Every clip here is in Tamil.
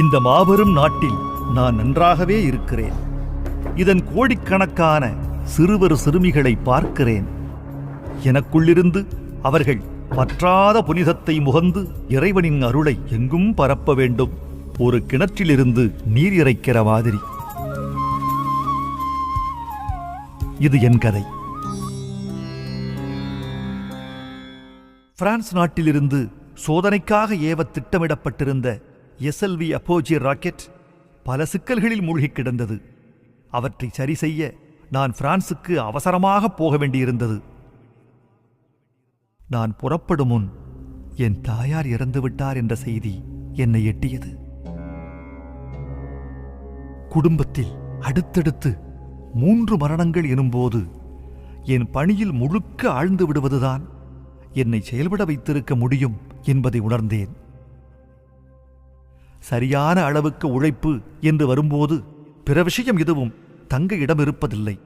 இந்த மாபெரும் நாட்டில் நான் நன்றாகவே இருக்கிறேன். இதன் கோடிக்கணக்கான சிறுவர் சிறுமிகளை பார்க்கிறேன். எனக்குள்ளிருந்து அவர்கள் பற்றாத புனிதத்தை முகந்து இறைவனின் அருளை எங்கும் பரப்ப வேண்டும். ஒரு கிணற்றிலிருந்து நீர் இறைக்கிற மாதிரி. இது என் கதை. பிரான்ஸ் நாட்டிலிருந்து சோதனைக்காக ஏவ திட்டமிடப்பட்டிருந்த எஸ்எல்வி அப்போஜி ராக்கெட் பல சிக்கல்களில் மூழ்கிக் கிடந்தது. அவற்றை சரி செய்ய நான் பிரான்சுக்கு அவசரமாக போக வேண்டியிருந்தது. நான் புறப்படும் முன் என் தாயார் இறந்துவிட்டார் என்ற செய்தி என்னை எட்டியது. குடும்பத்தில் அடுத்தடுத்து மூன்று மரணங்கள் எனும்போது என் பணியில் முழுக்க ஆழ்ந்து விடுவதுதான் என்னை செயல்பட வைத்திருக்க முடியும் என்பதை உணர்ந்தேன். சரியான அளவுக்கு உழைப்பு என்று வரும்போது பிற விஷயம் எதுவும் தங்க இடம் இருப்பதில்லை.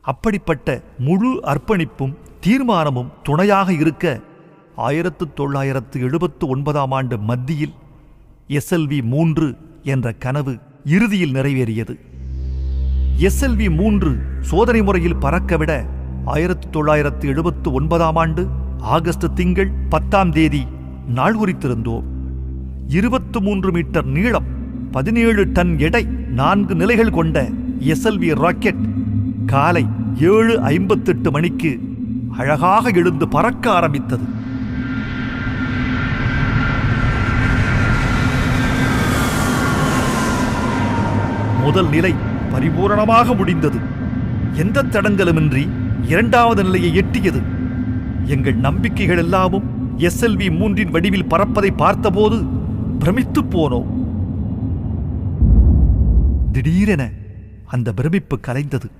அப்படிப்பட்ட முழு அர்ப்பணிப்பும் தீர்மானமும் துணையாக இருக்க ஆயிரத்து தொள்ளாயிரத்து எழுபத்து ஒன்பதாம் ஆண்டு மத்தியில் எஸ்எல்வி மூன்று என்ற கனவு இறுதியில் நிறைவேறியது. எஸ்எல்வி மூன்று சோதனை முறையில் பறக்கவிட ஆயிரத்து தொள்ளாயிரத்து எழுபத்து ஒன்பதாம் ஆண்டு ஆகஸ்ட் திங்கள் பத்தாம் தேதி நாள் குறித்திருந்தோம். இருபத்து மூன்று மீட்டர் நீளம் பதினேழு டன் எடை நான்கு நிலைகள் கொண்ட எஸ்எல்வி ராக்கெட் காலை ஏழு ஐம்பத்தெட்டு மணிக்கு அழகாக எழுந்து பறக்க ஆரம்பித்தது. முதல் நிலை பரிபூரணமாக முடிந்தது. எந்த தடங்கலுமின்றி இரண்டாவது நிலையை எட்டியது. எங்கள் நம்பிக்கைகள் எல்லாமும் எஸ்எல்வி மூன்றின் வடிவில் பறப்பதை பார்த்தபோது பிரமித்துப் போனோம். திடீரென அந்த பிரமிப்பு கலைந்தது.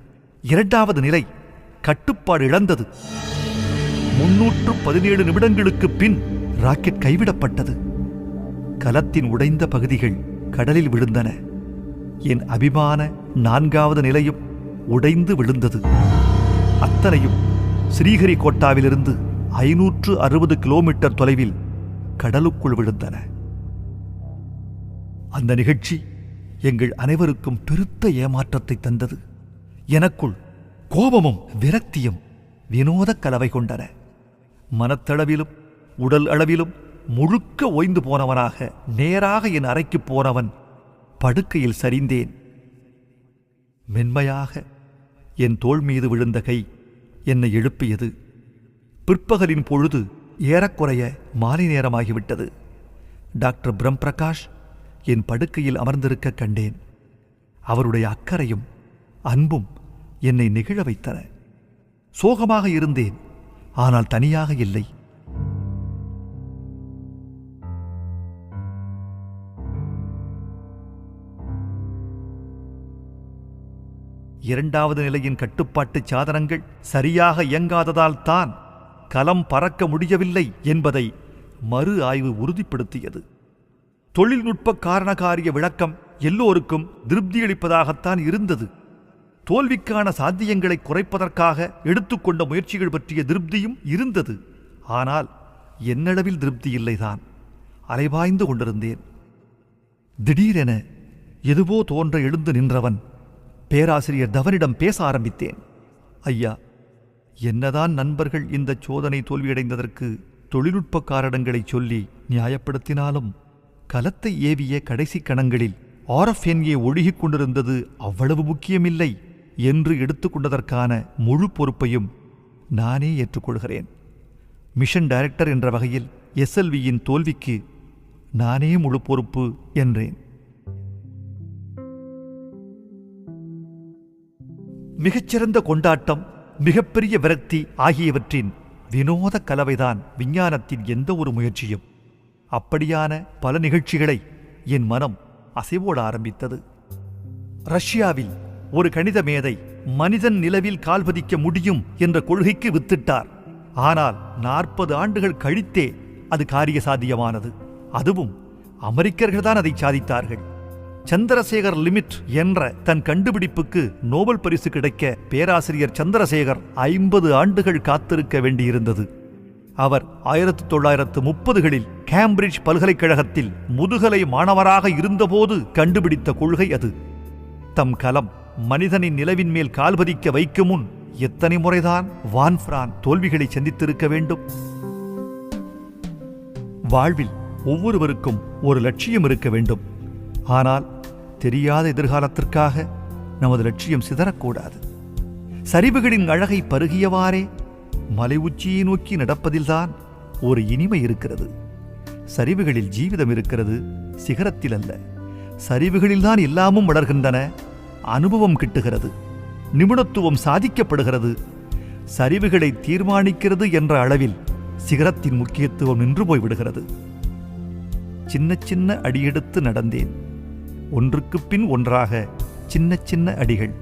இரண்டாவது நிலை கட்டுப்பாடு இழந்தது. முன்னூற்று பதினேழு நிமிடங்களுக்கு பின் ராக்கெட் கைவிடப்பட்டது. கலத்தின் உடைந்த பகுதிகள் கடலில் விழுந்தன. என் அபிமான நான்காவது நிலையும் உடைந்து விழுந்தது. அத்தனையும் ஸ்ரீஹரிகோட்டாவிலிருந்து ஐநூற்று அறுபது கிலோமீட்டர் தொலைவில் கடலுக்குள் விழுந்தன. அந்த நிகழ்ச்சி எங்கள் அனைவருக்கும் பெருத்த ஏமாற்றத்தை தந்தது. எனக்குள் கோபமும் விரக்தியும் வினோத கலவை கொண்டன. மனத்தளவிலும் உடல் அளவிலும் முழுக்க ஓய்ந்து போனவனாக நேராக என் அறைக்கு போனவன் படுக்கையில் சரிந்தேன். மென்மையாக என் தோள் மீது விழுந்த கை என்னை எழுப்பியது. பிற்பகலின் பொழுது ஏறக்குறைய மாலை நேரமாகிவிட்டது. டாக்டர் பிரம் பிரகாஷ் என் படுக்கையில் அமர்ந்திருக்க கண்டேன். அவருடைய அக்கறையும் அன்பும் என்னை நெகிழ வைத்தன. சோகமாக இருந்தேன் ஆனால் தனியாக இல்லை. இரண்டாவது நிலையின் கட்டுப்பாட்டு சாதனங்கள் சரியாக இயங்காததால் தான் கலம் பறக்க முடியவில்லை என்பதை மறு ஆய்வு உறுதிப்படுத்தியது. தொழில்நுட்ப காரணகாரிய விளக்கம் எல்லோருக்கும் திருப்தியளிப்பதாகத்தான் இருந்தது. தோல்விக்கான சாத்தியங்களை குறைப்பதற்காக எடுத்துக்கொண்ட முயற்சிகள் பற்றிய திருப்தியும் இருந்தது. ஆனால் என்னளவில் திருப்தி இல்லைதான். அலைபாய்ந்து கொண்டிருந்தேன். திடீரென எதுவோ தோன்ற எழுந்து நின்றவன் பேராசிரியர் தவனிடம் பேச ஆரம்பித்தேன். ஐயா என்னதான் நண்பர்கள் இந்த சோதனை தோல்வியடைந்ததற்கு தொழில்நுட்ப காரணங்களை சொல்லி நியாயப்படுத்தினாலும் கலத்தை ஏவிய கடைசி கணங்களில் ஆர்எஃப்என்ஏ ஒழுகிக் கொண்டிருந்தது அவ்வளவு முக்கியமில்லை. என்று எடுத்துக்கொண்டதற்கான முழு பொறுப்பையும் நானே ஏற்றுக்கொள்கிறேன். மிஷன் டைரக்டர் என்ற வகையில் எஸ்எல்வியின் தோல்விக்கு நானே முழு பொறுப்பு என்றேன். மிகச்சிறந்த கொண்டாட்டம் மிகப்பெரிய விரக்தி ஆகியவற்றின் வினோத கலவைதான் விஞ்ஞானத்தின் எந்த ஒரு முயற்சியும். அப்படியான பல நிகழ்ச்சிகளை என் மனம் அசைவோட ஆரம்பித்தது. ரஷ்யாவில் ஒரு கணித மேதை மனிதன் நிலவில் கால்பதிக்க முடியும் என்ற கொள்கைக்கு வித்திட்டார். ஆனால் நாற்பது ஆண்டுகள் கழித்தே அது காரிய சாத்தியமானது அதுவும் அமெரிக்கர்கள் தான் அதை சாதித்தார்கள். சந்திரசேகர் லிமிட் என்ற தன் கண்டுபிடிப்புக்கு நோபல் பரிசு கிடைக்க பேராசிரியர் சந்திரசேகர் ஐம்பது ஆண்டுகள் காத்திருக்க வேண்டியிருந்தது. அவர் ஆயிரத்து தொள்ளாயிரத்து முப்பதுகளில் கேம்பிரிட்ஜ் பல்கலைக்கழகத்தில் முதுகலை மாணவராக இருந்தபோது கண்டுபிடித்த கொள்கை அது. தம் கலம் மனிதனின் நிலவின் மேல் கால்பதிக்க வைக்கும் முன் எத்தனை முறைதான் வான்ஃப்ரான் தோல்விகளை சந்தித்திருக்க வேண்டும்? வாழ்வில் ஒவ்வொருவருக்கும் ஒரு லட்சியம் இருக்க வேண்டும். ஆனால் தெரியாத எதிர்காலத்திற்காக நமது லட்சியம் சிதறக்கூடாது. சரிவுகளின் அழகை பருகியவாறே மலை உச்சியை நோக்கி நடப்பதில்தான் ஒரு இனிமை இருக்கிறது. சரிவுகளில் ஜீவிதம் இருக்கிறது சிகரத்தில் அல்ல சரிவுகளில்தான் எல்லாமும் வளர்கின்றன. அனுபவம் கிட்டுகிறது நிபுணத்துவம் சாதிக்கப்படுகிறது. சரிவுகளை தீர்மானிக்கிறது என்ற அளவில் சிகரத்தின் முக்கியத்துவம் நின்று போய்விடுகிறது சின்ன சின்ன அடியெடுத்து நடந்தேன். ஒன்றுக்கு பின் ஒன்றாக சின்ன சின்ன அடிகள்.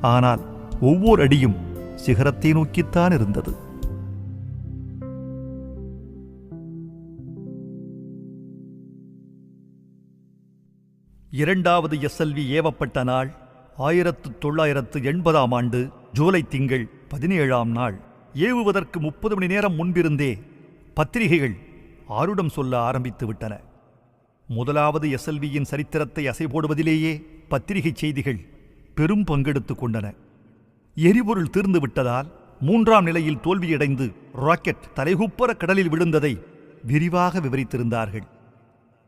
ஆனால் ஒவ்வொரு அடியும் சிகரத்தை நோக்கித்தான் இருந்தது. இரண்டாவது எஸ்எல்வி ஏவப்பட்ட நாள் ஆயிரத்து தொள்ளாயிரத்து எண்பதாம் ஆண்டு ஜூலை திங்கள் பதினேழாம் நாள் ஏவுவதற்கு முப்பது மணி நேரம் முன்பிருந்தே பத்திரிகைகள் ஆருடம் சொல்ல ஆரம்பித்து விட்டன. முதலாவது எஸ்எல்வியின் சரித்திரத்தை அசைபோடுவதிலேயே பத்திரிகை செய்திகள் பெரும் பங்கெடுத்துக் கொண்டன. எரிபொருள் தீர்ந்து விட்டதால் மூன்றாம் நிலையில் தோல்வியடைந்து ராக்கெட் தலைகுப்பர கடலில் விழுந்ததை விரிவாக விவரித்திருந்தார்கள்.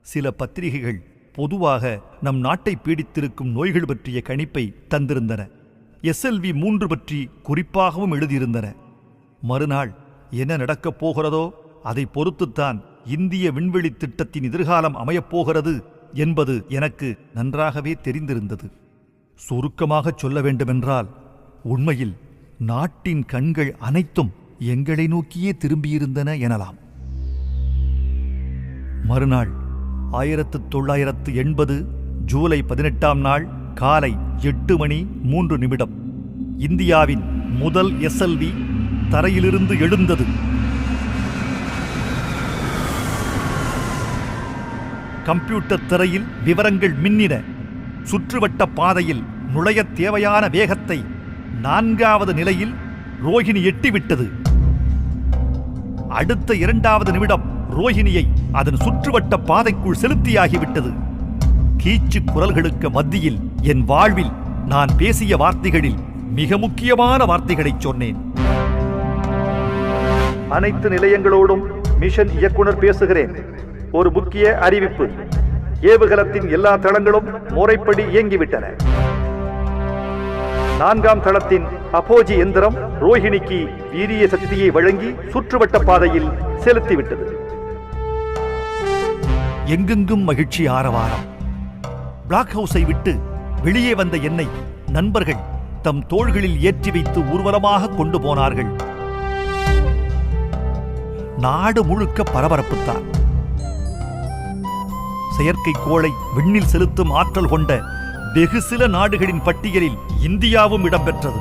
சில பத்திரிகைகள் பொதுவாக நம் நாட்டை பீடித்திருக்கும் நோய்கள் பற்றிய கணிப்பை தந்திருந்தன. எஸ்எல்வி மூன்று பற்றி குறிப்பாகவும் எழுதியிருந்தன. மறுநாள் என்ன நடக்கப் போகிறதோ அதை பொறுத்துத்தான் இந்திய விண்வெளி திட்டத்தின் எதிர்காலம் அமையப் போகிறது என்பது எனக்கு நன்றாகவே தெரிந்திருந்தது. சுருக்கமாகச் சொல்ல வேண்டுமென்றால் உண்மையில் நாட்டின் கண்கள் அனைத்தும் எங்களை நோக்கியே திரும்பியிருந்தன எனலாம். மறுநாள் ஆயிரத்து தொள்ளாயிரத்து எண்பது ஜூலை பதினெட்டாம் நாள் காலை எட்டு மணி மூன்று நிமிடம். இந்தியாவின் முதல் எஸ்எல்வி தரையிலிருந்து எழுந்தது. கம்ப்யூட்டர் திரையில் விவரங்கள் மின்னின. சுற்றுவட்ட பாதையில் நுழைய தேவையான வேகத்தை நான்காவது நிலையில் ரோஹிணி எட்டிவிட்டது. அடுத்த இரண்டாவது நிமிடம் ரோஹிணியை அதன் சுற்றுவட்ட பாதைக்குள் செலுத்தியாகிவிட்டது. கீச்சு குரல்களுக்கு மத்தியில் என் வாழ்வில் நான் பேசிய வார்த்தைகளில் மிக முக்கியமான வார்த்தைகளைச் சொன்னேன். அனைத்து நிலையங்களோடும் மிஷன் இயக்குனர் பேசுகிறேன். ஒரு முக்கிய அறிவிப்பு. ஏவுகலத்தின் எல்லா தளங்களும் முறைப்படி இயங்கிவிட்டன. நான்காம் தளத்தின் அப்போஜி எந்திரம் ரோஹிணிக்கு வீரிய சக்தியை வழங்கி சுற்றுவட்ட பாதையில் செலுத்திவிட்டது. எங்கெங்கும் மகிழ்ச்சி ஆரவாரம். பிளாக் ஹவுஸை விட்டு வெளியே வந்த என்னை நண்பர்கள் தம் தோள்களில் ஏற்றி வைத்து ஊர்வலமாக கொண்டு போனார்கள். நாடு முழுக்க பரபரப்புத்தான். செயற்கைக்கோளை விண்ணில் செலுத்தும் ஆற்றல் கொண்ட வெகு சில நாடுகளின் பட்டியலில் இந்தியாவும் இடம்பெற்றது.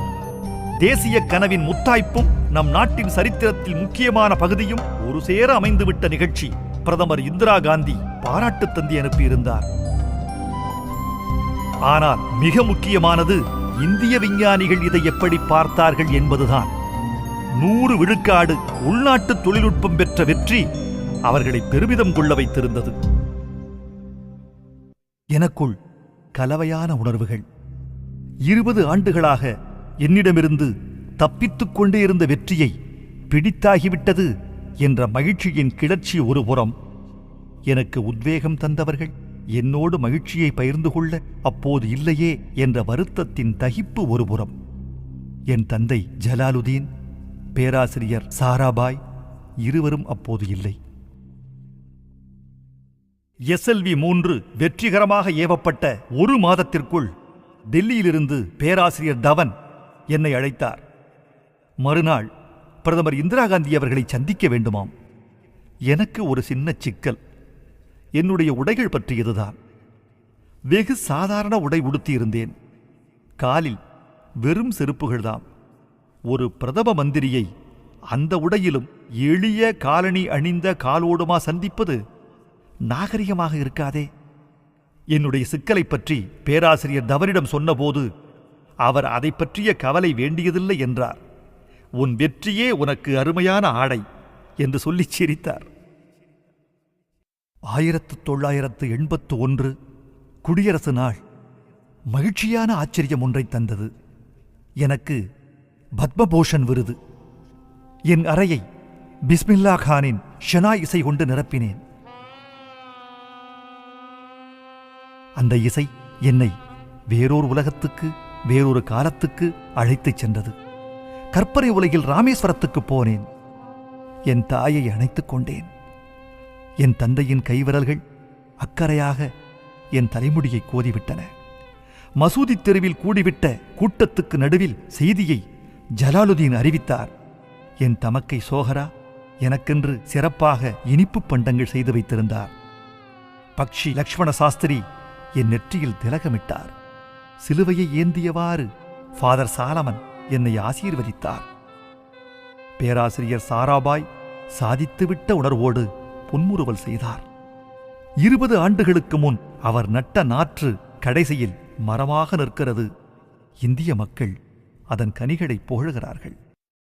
தேசிய கனவின் முத்தாய்ப்பும் நம் நாட்டின் சரித்திரத்தில் முக்கியமான பகுதியும் ஒரு சேர அமைந்துவிட்ட நிகழ்ச்சி. பிரதமர் இந்திரா காந்தி பாராட்டு தந்தி அனுப்பியிருந்தார். ஆனால் மிக முக்கியமானது இந்திய விஞ்ஞானிகள் இதை எப்படி பார்த்தார்கள் என்பதுதான். நூறு விழுக்காடு உள்நாட்டு தொழில்நுட்பம் பெற்ற வெற்றி அவர்களை பெருமிதம் கொள்ள வைத்திருந்தது. எனக்குள் கலவையான உணர்வுகள். இருபது ஆண்டுகளாக என்னிடமிருந்து தப்பித்துக் கொண்டே இருந்த வெற்றியை பிடித்தாகிவிட்டது என்ற மகிழ்ச்சியின் கிளர்ச்சி ஒருபுறம் எனக்கு உத்வேகம் தந்தவர்கள் என்னோடு மகிழ்ச்சியை பகிர்ந்து கொள்ள அப்போது இல்லையே என்ற வருத்தத்தின் தகிப்பு ஒருபுறம் என் தந்தை ஜலாலுதீன் பேராசிரியர் சாராபாய் இருவரும் அப்போது இல்லை. எஸ்எல்வி மூன்று வெற்றிகரமாக ஏவப்பட்ட ஒரு மாதத்திற்குள் டெல்லியிலிருந்து பேராசிரியர் தவன் என்னை அழைத்தார். மறுநாள் பிரதமர் இந்திரா காந்தி அவர்களை சந்திக்க வேண்டுமாம். எனக்கு ஒரு சின்ன சிக்கல். என்னுடைய உடைகள் பற்றியதுதான் வெகு சாதாரண உடை உடுத்தியிருந்தேன். காலில் வெறும் செருப்புகள்தாம். ஒரு பிரதம மந்திரியை அந்த உடையிலும் எளிய காலணி அணிந்த காலோடுமா சந்திப்பது நாகரிகமாக இருக்காதே. என்னுடைய சிக்கலைப் பற்றி பேராசிரியர் தவனிடம் சொன்னபோது அவர் அதை பற்றிய கவலை வேண்டியதில்லை என்றார். உன் வெற்றியே உனக்கு அருமையான ஆடை என்று சொல்லிச் சிரித்தார். ஆயிரத்து தொள்ளாயிரத்து எண்பத்து ஒன்று குடியரசு நாள் மகிழ்ச்சியான ஆச்சரியம் ஒன்றை தந்தது. எனக்கு பத்மபூஷன் விருது. என் அறையை பிஸ்மில்லா கானின் ஷனா இசை கொண்டு நிரப்பினேன். அந்த இசை என்னை வேறொரு உலகத்துக்கு வேறொரு காலத்துக்கு அழைத்துச் சென்றது. கற்பனை உலகில் ராமேஸ்வரத்துக்கு போனேன். என் தாயை அணைத்துக் கொண்டேன். என் தந்தையின் கைவிரல்கள் அக்கறையாக என் தலைமுடியை கோதிவிட்டன. மசூதி தெருவில் கூடிவிட்ட கூட்டத்துக்கு நடுவில் செய்தியை ஜலாலுதீன் அறிவித்தார். என் தமக்கை சோகரா எனக்கென்று சிறப்பாக இனிப்புப் பண்டங்கள் செய்து வைத்திருந்தார். பக்ஷி லக்ஷ்மண சாஸ்திரி என் நெற்றியில் திலகமிட்டார். சிலுவையை ஏந்தியவாறு ஃபாதர் சாலமன் என்னை ஆசீர்வதித்தார். பேராசிரியர் சாராபாய் சாதித்துவிட்ட உணர்வோடு புன்முறுவல் செய்தார். இருபது ஆண்டுகளுக்கு முன் அவர் நட்ட நாற்று கடைசியில் மரமாக நிற்கிறது. இந்திய மக்கள் அதன் கனிகளை புகழ்கிறார்கள்.